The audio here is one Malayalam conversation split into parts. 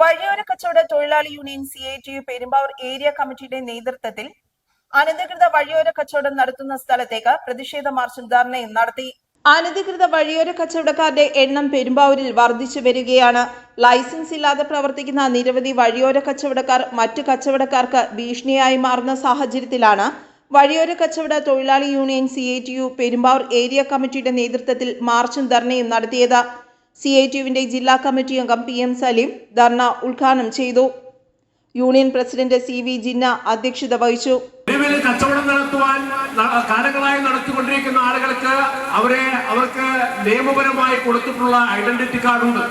വഴിയോര കച്ചവട തൊഴിലാളി union C I T U Perumbavoor area കമ്മിറ്റിയുടെ നേതൃത്വത്തിൽ അനധികൃത വഴിയോര കച്ചവടം നടത്തുന്ന സ്ഥലത്തേക്ക് പ്രതിഷേധ മാർച്ച് ധർണയും നടത്തി. അനധികൃത വഴിയോര കച്ചവടക്കാരുടെ എണ്ണം പെരുമ്പാവൂരിൽ വർദ്ധിച്ചു വരികയാണ്. ലൈസൻസ് ഇല്ലാതെ പ്രവർത്തിക്കുന്ന നിരവധി വഴിയോര കച്ചവടക്കാർ മറ്റു കച്ചവടക്കാർക്ക് ഭീഷണിയായി മാറുന്ന സാഹചര്യത്തിലാണ് വഴിയോര കച്ചവട തൊഴിലാളി union C I T U Perumbavoor area കമ്മിറ്റിയുടെ നേതൃത്വത്തിൽ മാർച്ചും ധർണയും നടത്തിയത്. സി ഐ ടി യുവിന്റെ ജില്ലാ കമ്മിറ്റി അംഗം പി എം സലീം ധർണ ഉദ്ഘാടനം ചെയ്തു. Union president C V Jinna അധ്യക്ഷത വഹിച്ചു. കച്ചവടം നടത്തുവാൻ കാലങ്ങളായി നടത്തിക്കൊണ്ടിരിക്കുന്ന ആളുകൾക്ക് അവരെ അവർക്ക് നിയമപരമായി കൊടുത്തിട്ടുള്ള ഐഡന്റിറ്റി കാർഡുണ്ട്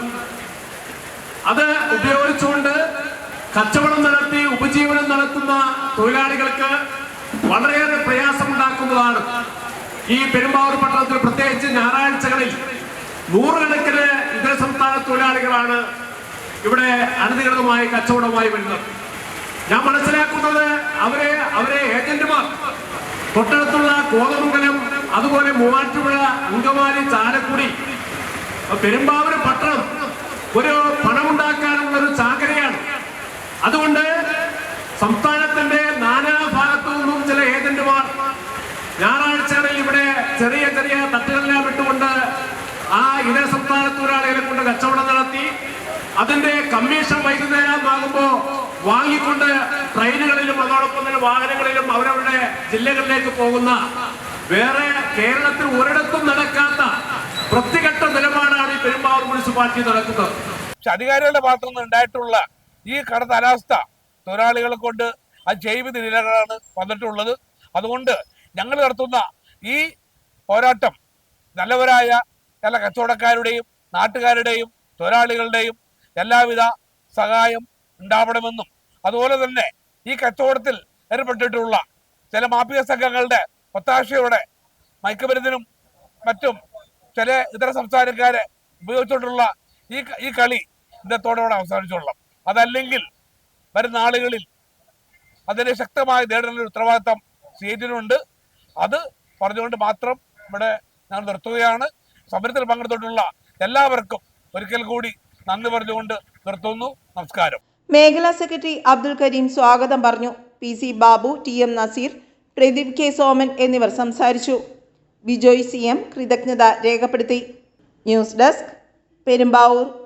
അത് ഉപയോഗിച്ചുകൊണ്ട് കച്ചവടം നടത്തി ഉപജീവനം നടത്തുന്ന തൊഴിലാളികൾക്ക് വളരെയേറെ പ്രയാസമുണ്ടാക്കുന്നതാണ്. ഈ പെരുമ്പാവൂർ പട്ടണത്തിൽ പ്രത്യേകിച്ച് ഞായറാഴ്ചകളിൽ നൂറുകണക്കിന് ഇതര സംസ്ഥാന തൊഴിലാളികളാണ് ഇവിടെ അനധികൃതമായി കച്ചവടമായി വരുന്നത്. ഞാൻ മനസ്സിലാക്കുന്നത് അവരെ അവരെ ഏജന്റുമാർ തൊട്ടടുത്തുള്ള കോതമംഗലം അതുപോലെ മൂവാറ്റുപുഴ അങ്കമാലി ചാലക്കുടി പെരുമ്പാവൂർ പട്ടണം ഒരു പണമുണ്ടാക്കാനുള്ള ഒരു ചാകരയാണ്. അതുകൊണ്ട് സംസ്ഥാനത്തിന്റെ നാനാ ഭാഗത്തു നിന്നും ചില ഏജന്റുമാർ ഞായറാഴ്ചകളിൽ ഇവിടെ ചെറിയ ചെറിയ തട്ടുകളെല്ലാം ഇട്ടുകൊണ്ട് ആ ഇതര സംസ്ഥാന ഒരാളെ കൊണ്ട് കച്ചവടം നടത്തി അതിന്റെ കമ്മീഷൻ വൈകുന്നേരം ആകുമ്പോ വാങ്ങിക്കൊണ്ട് ട്രെയിനുകളിലും അതോടൊപ്പം തന്നെ വാഹനങ്ങളിലും അവരവരുടെ ജില്ലകളിലേക്ക് പോകുന്ന വേറെ കേരളത്തിൽ ഒരിടത്തും നടക്കാത്ത വൃത്തികെട്ട നിലപാടാണ് ഈ പെരുമ്പാവൂർ മുനിസിപ്പാലിറ്റി നടക്കുന്നത് പക്ഷെ അധികാരികളുടെ ഭാഗത്തു ഉണ്ടായിട്ടുള്ള ഈ കടത്ത അനാസ്ഥ തൊഴിലാളികളെ കൊണ്ട് അത് ജൈവ നിലകളാണ് വന്നിട്ടുള്ളത്. അതുകൊണ്ട് ഞങ്ങൾ നടത്തുന്ന ഈ പോരാട്ടം നല്ലവരായ എല്ലാ കച്ചവടക്കാരുടെയും നാട്ടുകാരുടെയും തൊഴിലാളികളുടെയും എല്ലാവിധ സഹായം ഉണ്ടാവണമെന്നും അതുപോലെ തന്നെ ഈ കച്ചവടത്തിൽ ഏർപ്പെട്ടിട്ടുള്ള ചില മാഫിയ സംഘങ്ങളുടെ ഒത്താശയോടെ മയക്കുമരുന്നിനും മറ്റും ചില ഇതര സംസ്ഥാനക്കാരെ ഉപയോഗിച്ചുകൊണ്ടുള്ള ഈ ഈ കളി ഇന്നത്തോടെ അവസാനിച്ചോളാം അതല്ലെങ്കിൽ വരുന്ന ആളുകളിൽ അതിനെ ശക്തമായി നേരിടുന്ന ഉത്തരവാദിത്തം സി സ്റ്റേറ്റിനുണ്ട് അത് പറഞ്ഞുകൊണ്ട് മാത്രം ഇവിടെ ഞങ്ങൾ നിർത്തുകയാണ്. സമരത്തിൽ പങ്കെടുത്തിട്ടുള്ള എല്ലാവർക്കും ഒരിക്കൽ കൂടി നന്ദി പറഞ്ഞുകൊണ്ട് നിർത്തുന്നു. നമസ്കാരം. മേഖലാ സെക്രട്ടറി അബ്ദുൽ കരീം സ്വാഗതം പറഞ്ഞു. P C Babu T M Naseer Pradeep K Soman എന്നിവർ സംസാരിച്ചു. ബിജോയ് സി എം കൃതജ്ഞത രേഖപ്പെടുത്തി. News desk Perumbavoor.